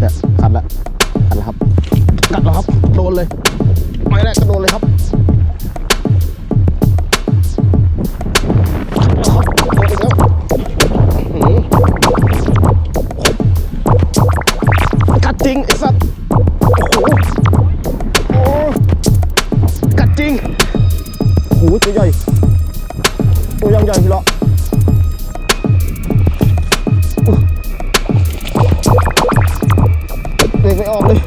เนี่ยขัดละขัดแล้วครับ กัดแล้วครับ โดนเลย ไม่แรกก็โดนเลยครับกัดแล้วครับโดนอีกแล้วอื้อหือกัดจริงไอ้สัตว์ รกไม่ออกเลย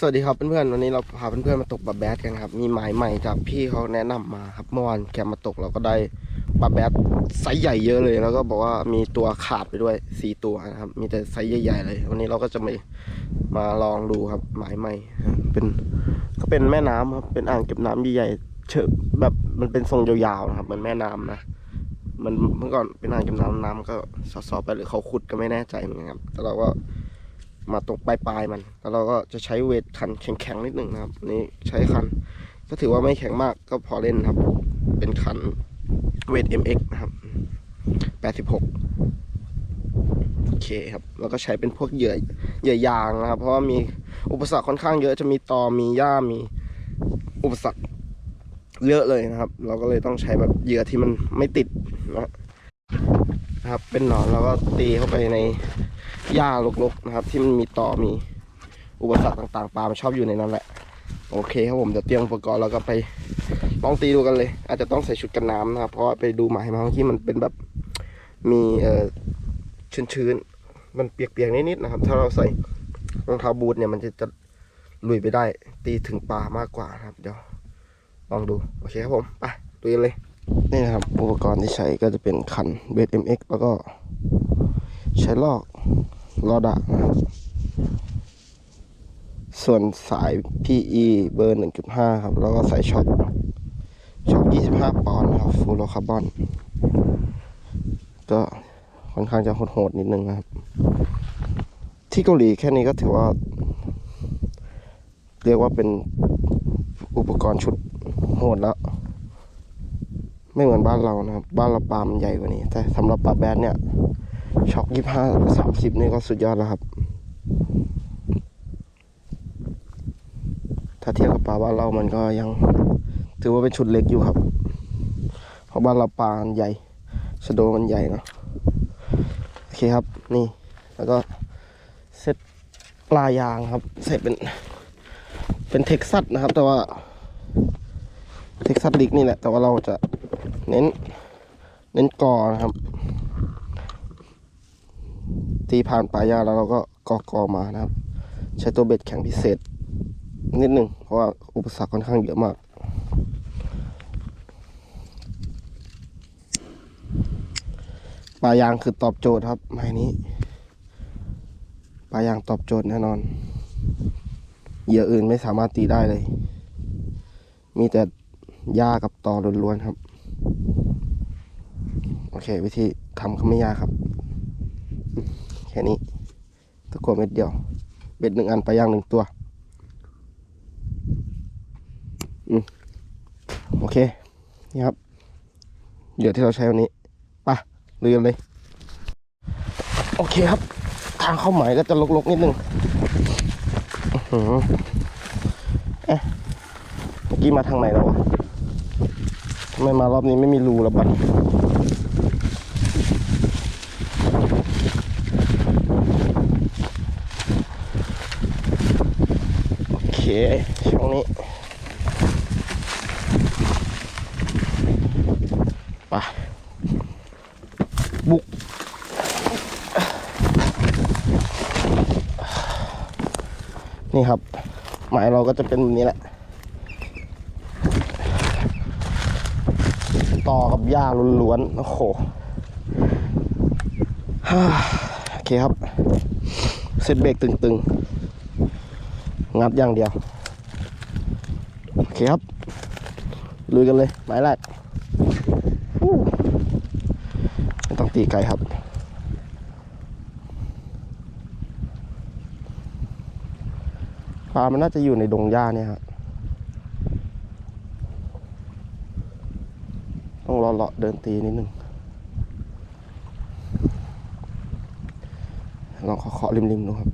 สวัสดีครับเพื่อนๆวันนี้เราพาเพื่อนๆมาตกปลาแบดกันครับ มีหมายใหม่จากพี่เขาแนะนำมาครับเมื่อวานแกมาตกเราก็ได้ปลาแบดไซส์ใหญ่เยอะเลย แล้วก็บอกว่ามีตัวขาดไปด้วยสี่ตัวนะครับ มีแต่ไซส์ใหญ่ๆเลย วันนี้เราก็จะมามาลองดูครับหมายใหม่เป็น ก็เป็นแม่น้ำครับ เป็นอ่างเก็บน้ำใหญ่ๆเชอะแบบมันเป็นทรงยาวๆนะครับเหมือนแม่น้ำนะมันเมื่อก่อนเป็นอ่างเก็บน้ำน้ำก็ซอๆไปหรือเขาขุดก็ไม่แน่ใจเหมือนกันครับแต่เราก็มาตรงปลายปลายๆมัน แล้วเราก็จะใช้เวทคันแข็งๆนิดหนึ่งนะครับนนี้ใช้คัน ก็ถือว่าไม่แข็งมากก็พอเล่นครับ เป็นคันเวท MX นะครับ 86 เคครับแล้วก็ใช้เป็นพวกเหยื่อเหยื่อยางนะครับ เพราะว่ามีอุปสรรคค่อนข้างเยอะจะมีตอมีหญ้ามีอุปสรรคเยอะเลยนะครับ เราก็เลยต้องใช้แบบเหยื่อที่มันไม่ติดนะครับ เป็นหนอนเราก็ตีเข้าไปในหญ้ารกๆนะครับ ที่มันมีตอมีอุปสรรคต่างๆปลามันชอบอยู่ในนั้นแหละ โอเคครับผมเดี๋ยวเตรียมอุปกรณ์แล้วก็ไปลองตีดูกันเลย อาจจะต้องใส่ชุดกันน้ำนะครับ เพราะว่าไปดูหมายมาเมื่อกี้มันเป็นแบบมีเอ่อ ชื้นๆ มันเปียกๆนิดๆนะครับ ถ้าเราใส่รองเท้าบูทเนี่ยมันจะจะลุยไปได้ตีถึงปลามากกว่านะครับ เดี๋ยวลองดูโอเคครับผมไปดูกันเลยนี่นะครับอุปกรณ์ที่ใช้ก็จะเป็นคันเบส MX แล้วก็ใช้ลอกลอดะนะครับส่วนสาย PE เบอร์ 1.5 ครับ แล้วก็สายช็อตช็อต25 ปอนด์ครับ ฟูโรคาร์บอน ก็ ค่อนข้างจะโหดๆนิดนึงนะครับ ที่เกาหลีแค่นี้ก็ถือว่า เรียกว่าเป็นอุปกรณ์ชุดโหดแล้ว ไม่เหมือนบ้านเรานะครับ บ้านเราปลามันใหญ่กว่านี้ แต่สำหรับปลาแบดเนี่ย ช็อกยี่ห้าสามสิบนี่ก็สุดยอดแล้วครับ ถ้าเทียบกับปลาบ้านเรามันก็ยัง ถือว่าเป็นชุดเล็กอยู่ครับ เพราะบ้านเราปลามใหญ่สะโดมันใหญ่เนาะ เคครับนี่แล้วก็เซตปลายางครับเสร็จเป็นเป็นเท็กซัสนะครับ แต่ว่าเท็กซัสลิกนี่แหละแต่ว่าเราจะเน้นเน้นกอนะครับ ตีผ่านปลายาแล้วเราก็กอกอมานะครับ ใช้ตัวเบ็ดแข็งพิเศษนิดหนึ่งเพราะว่าอุปสรรคค่อนข้างเยอะมาก ปลายางคือตอบโจทย์ครับไม้นี้ ปลายางตอบโจทย์แน่นอนเหยื่ออื่นไม่สามารถตีได้เลย มีแต่หญ้ากับตอล้วนๆครับ โอเค วิธีทำก็ไม่ยากครับ แค่นี้ตะกัวเม็ดเดียว เบ็ดหนึ่งอันปลาย่างหนึ่งตัวอืมโอเค นี่ครับเดี๋ยวที่เราใช้วันนี้ ลุยกันเลย โอเคครับ ทางเข้าหมายก็จะลกๆนิดนึงอเอ๊ะเมื่อกี้มาทางไหนแล้ววะทำไมมารอบนี้ไม่มีรูแล้วบัดโอเค ช่วงนี้ ไป นี่ครับ หมายเราก็จะเป็นแบบนี้แหละ ต่อกับหญ้าล้วนๆโอ้โหฮ่โอเคครับ เซตเบรกตึงๆ งัดอย่างเดียว โอเคครับ ลุยกันเลย หมายแรกไม่ต้องตีไกลครับ ปลามันน่าจะอยู่ในดงหญ้าเนี่ยฮะต้องรอเลาะเดินตีนิดนึงลองเคาะริมๆดูครับ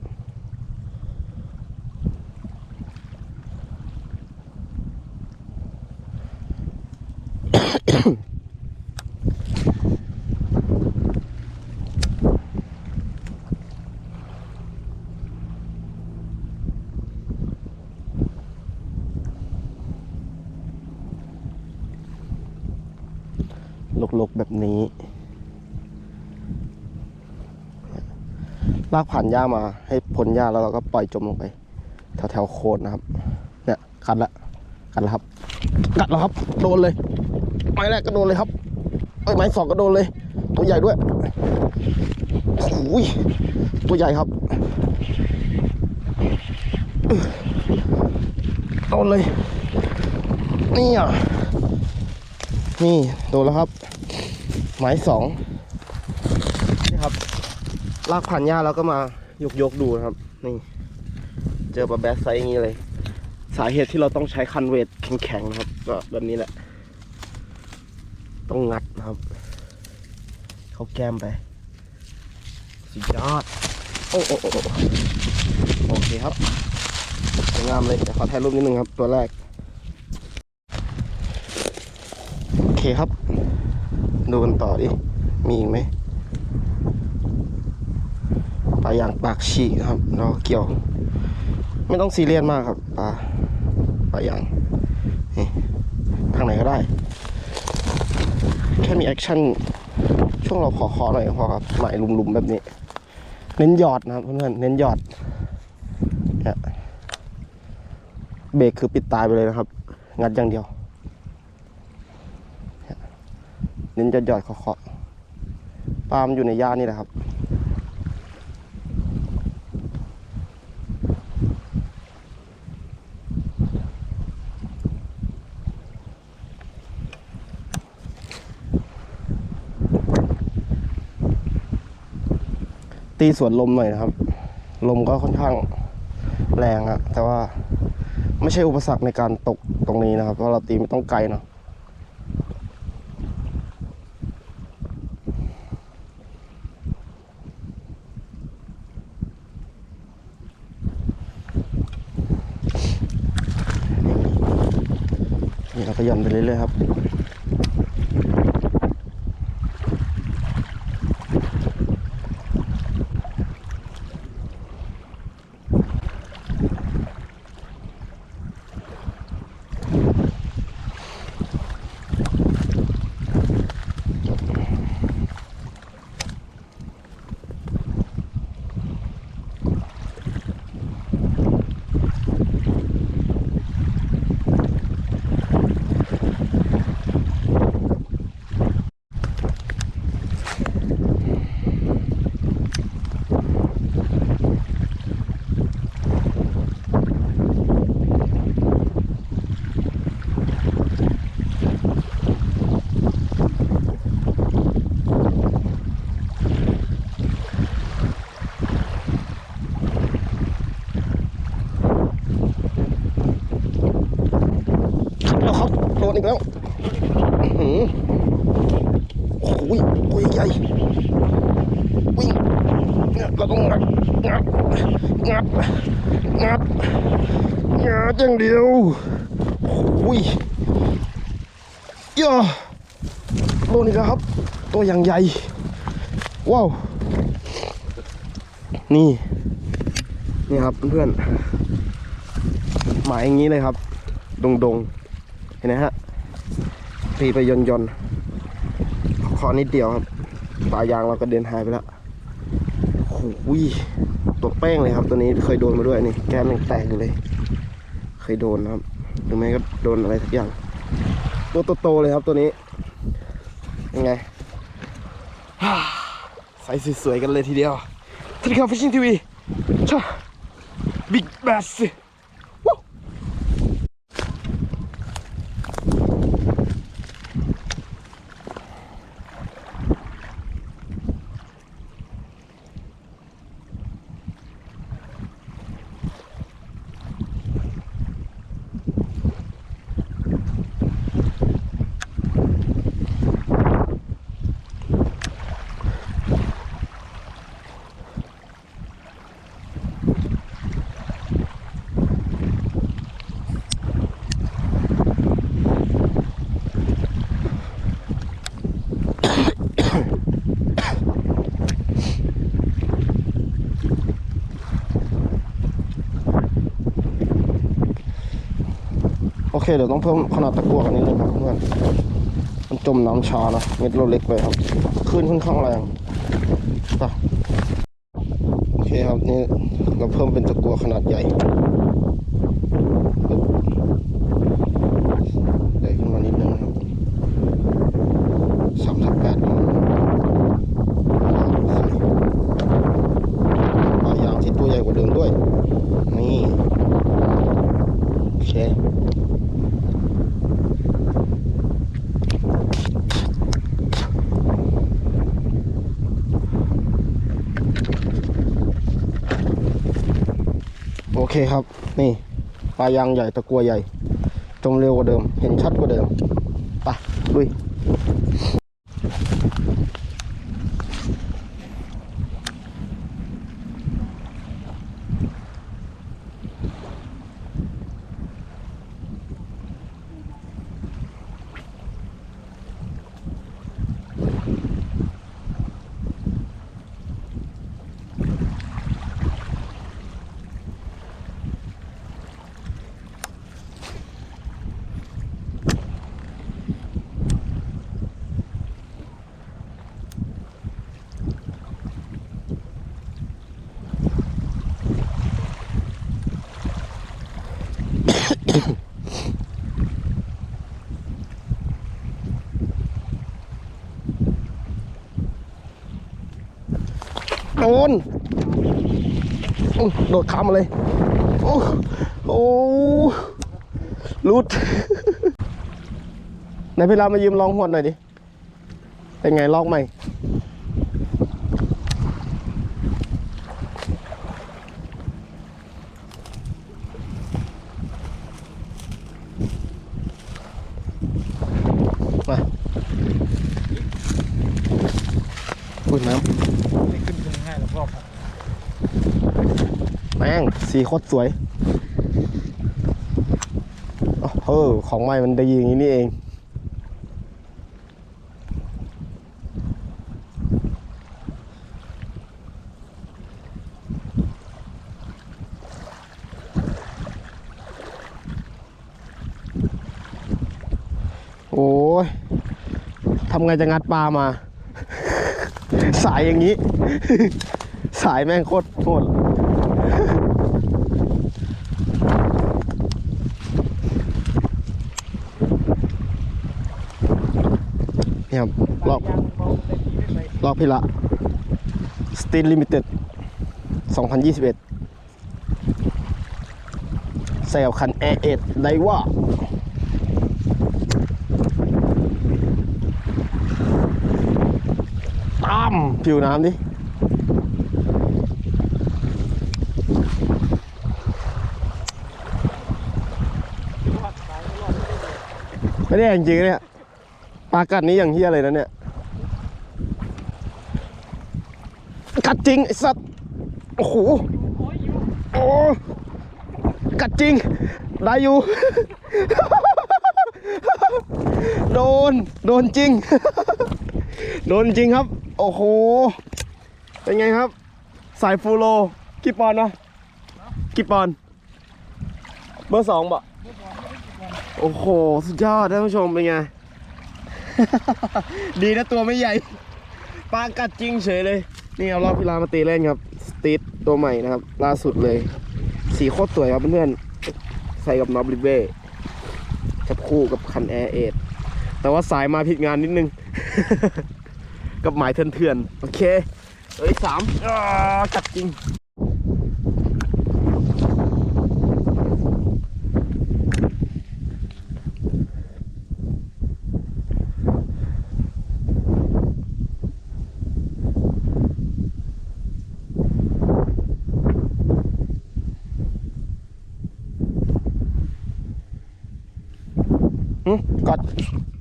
ลากผ่านหญ้ามาให้พ้นหญ้าแล้วเราก็ปล่อยจมลงไปแถวแถวๆโคนนะครับ เนี่ยกัดละกัดแล้วครับ กัดแล้วครับ โดนเลยไม้แรกก็โดนเลยครับเอ้ยไม้สองก็โดนเลย ตัวใหญ่ด้วยโอ้ยตัวใหญ่ครับโดนเลยนี่อะนี่โดนแล้วครับ ไม้สอง ลากผ่านหญ้าแล้วก็มายกยกๆดูนะครับ นี่ เจอปลาแบสไซส์อย่างนี้เลย สาเหตุที่เราต้องใช้คันเวทแข็งๆนะครับ ก็แบบนี้แหละ ต้องงัดนะครับ เขาแก้มไป สุดยอด โอ้โอ้โอ้โอ้โอเคครับสวยงามเลยเดี๋ยวขอถ่ายรูปนิดนึงครับ ตัวแรก โอเคครับ ดูกันต่อดิ มีอีกไหม ปลาอย่างปากฉีกครับแล้วก็เกี่ยว ไม่ต้องซีเรียสมากครับปลาปลาอย่างนี่ทางไหนก็ได้ แค่มีแอคชั่นช่วงเราขอคอหน่อยพอครับหมายลุมๆแบบนี้ เน้นหยอดนะครับเพื่อนๆเน้นหยอดเนี่ยเบรกคือปิดตายไปเลยนะครับ งัดอย่างเดียวเน้นจะหยอดเคาะๆปลามอยู่ในย่านี่แหละครับ ตีสวนลมหน่อยนะครับ ลมก็ค่อนข้างแรงอะแต่ว่าไม่ใช่อุปสรรคในการตกตรงนี้นะครับ เพราะเราตีไม่ต้องไกลเนาะนี่เราก็ย่อนไปเรื่อยๆครับ อื้อหือโอ้ยใหญ่วิ่งเนี่ยเราต้องงัดงัดงัดงัดงัดอย่างเดียวโอ้ยย่าโดนอีกแล้วครับ ตัวอย่างใหญ่ ว้าว นี่ นี่ครับเพื่อนๆหมายอย่างนี้เลยครับ ดงๆ เห็นไหมฮะ ตีไปยนยนๆขอนิดเดียวครับปลายางเราก็เดินหายไปแล้วโอ้ยตัวแป้งเลยครับ ตัวนี้เคยโดนมาด้วยนี่แก้มยังแตกอยู่เลย เคยโดนนะครับหรือไม่ก็โดนอะไรสักอย่าง ตัวโตๆเลยครับตัวนี้ยังไงใส่สวยๆกันเลยทีเดียวสวัสดีครับฟิชชิ่งทีวีช่าบิ๊กแบส เคเดี๋ยวต้องเพิ่มขนาดตะกั่วกันนิดนึงครับเพื่อนมันจมน้ำชานะเม็ดเราเล็กไปครับขึ้นค่อนข้างแรงไปโอเคครับนี่เราเพิ่มเป็นตะกั่วขนาดใหญ่ปึ๊บใหญ่ขึ้นมานิดนึงครับสามสิบแปดนิ้วปลายางที่ตัวใหญ่กว่าเดิมด้วย นี่ โอเค โอเคครับ นี่ปลายางใหญ่ตะกัวใหญ่ จมเร็วกว่าเดิม เห็นชัดกว่าเดิมไปลุย โดนโดดข้ามมาเลย โอ้โอ้รุดไหนพี่ลามายืมลองหวดหน่อยดิ เป็นไงลอกใหม่ มาอุ้ยน้ ไม่ขึ้นขึ้นง่ายหรอกรอบอะำแม่ง สีโคตรสวยโอ้โหของใหม่มันดีอย่างนี้นี่เองโอ้ยทำไงจะงัดปลามา สายอย่างนี้ สายแม่งโคตรโหดนี่ ครับรอบยางเบาแต่ทีไม่ไปรอบพี่ละสตีนลิมิเต็ด2021ใส่กับคันแอร์เอ็ดได้ว่าตามผิวน้ำดิไม่ได้เลยไม่ได้จริงๆเนี่ยปลากัดนี้อย่างเฮี้ยเลยนะเนี่ย กัด จริงไอ้สัตว์ โอ้โห โอ้กัดจริง ได้อยู่ โดน โดนจริง โดนจริงครับ โอ้โห เป็นไงครับ สายฟูโรกี่ปอนด์วะกี่ปอนด์เบอร์สองบ่โอ้โห สุดยอดท่านผู้ชมเป็นไง ดีนะตัวไม่ใหญ่ปลากัดจริงเฉยเลย นี่เอารอบพิลามาตีเล่นครับสตีทตัวใหม่นะครับ ล่าสุดเลย สีโคตรสวยครับเพื่อนๆใส่กับน็อบริเบ้จับคู่กับคันแอร์เอทแต่ว่าสายมาผิดงานนิดนึง กับหมายเถื่อนๆโอเคเอ้ยสามจัดจริง กัด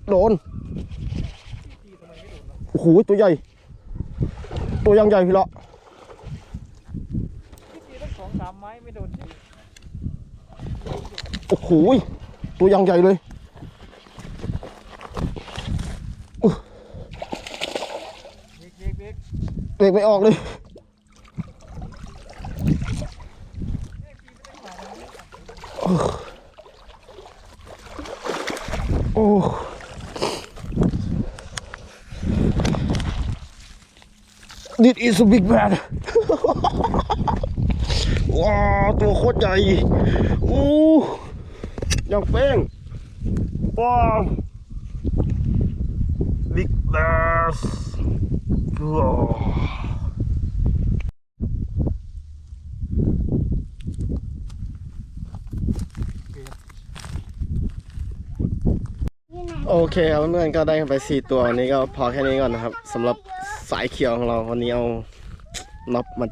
โดนโอ้โหตัวใหญ่ ตัวยังใหญ่พี่ละที่ตีตั้งสองสามไม้ไม่โดนทีโอ้โหตัวยังใหญ่เลยเบรกเบรกเบรกเบรกไม่ออกเลยเนี่ยตีไม่ได้ขวาเลย อ้ดิดอีสบิกแบนว้าตัวโคตรใหญ่อู้อย่างเป้งว้าบิกแบนว้าว โอเคครับเพื่อนๆก็ได้กันไปสี่ตัววันนี้ก็พอแค่นี้ก่อนนะครับสำหรับสายเขียวของเราวันนี้เอาน็อปมา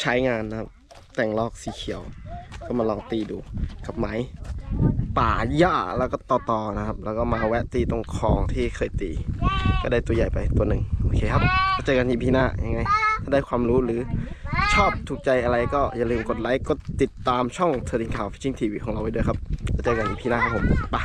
ใช้งานนะครับ แต่งลอกสีเขียว ก็มาลองตีดูกับไม้ป่าหญ้าแล้วก็ต่อต่อๆนะครับ แล้วก็มาแวะตีตรงคลองที่เคยตี ก็ได้ตัวใหญ่ไปตัวหนึ่งโอเคครับเจอกันทีพีหน้ายังไง ถ้าได้ความรู้หรือชอบถูกใจอะไรก็อย่าลืมกดไลค์กดติดตามช่องเทอร์ดิงข่าวฟิชชิ่งทีวีของเราไว้ด้วยครับเจอกันทีพีหน้าครับผมไป